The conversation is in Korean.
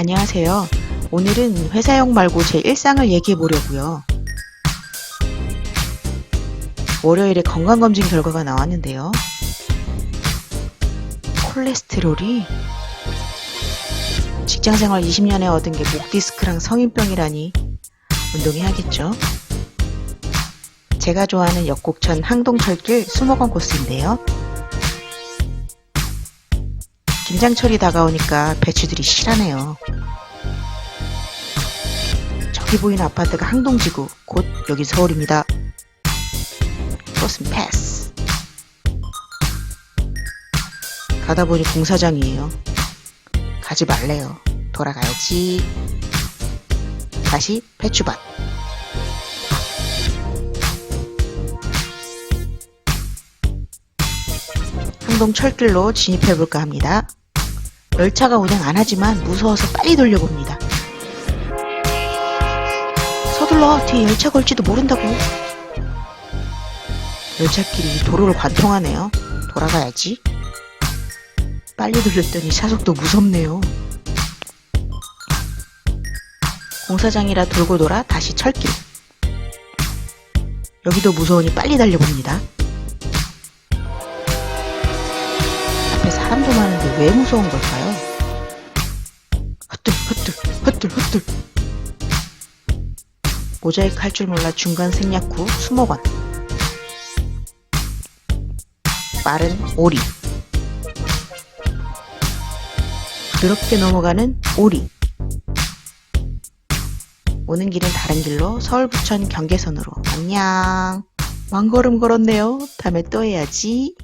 안녕하세요. 오늘은 회사용 말고 제 일상을 얘기해 보려고요. 월요일에 건강검진 결과가 나왔는데요. 콜레스테롤이 직장생활 20년에 얻은 게 목디스크랑 성인병이라니 운동해야겠죠. 제가 좋아하는 역곡천 항동철길 수목원 코스인데요. 김장철이 다가오니까 배추들이 실하네요. 저기 보이는 아파트가 항동지구, 곧 여기 서울입니다. 버스는 패스. 가다 보니 공사장이에요. 가지 말래요. 돌아가야지. 다시 배추밭. 항동 철길로 진입해볼까 합니다. 열차가 운행 안 하지만 무서워서 빨리 돌려봅니다. 서둘러 뒤에 열차 걸지도 모른다고. 열차길이 도로를 관통하네요. 돌아가야지. 빨리 돌렸더니 차속도 무섭네요. 공사장이라 돌고 돌아 다시 철길. 여기도 무서우니 빨리 달려봅니다. 앞에 사람도 많은데 왜 무서운 걸까요? 헛들 헛들 헛들 헛들. 모자이크 할 줄 몰라 중간 생략 후 수목원. 빠른 오리. 부드럽게 넘어가는 오리. 오는 길은 다른 길로 서울 부천 경계선으로. 안녕. 왕걸음 걸었네요. 다음에 또 해야지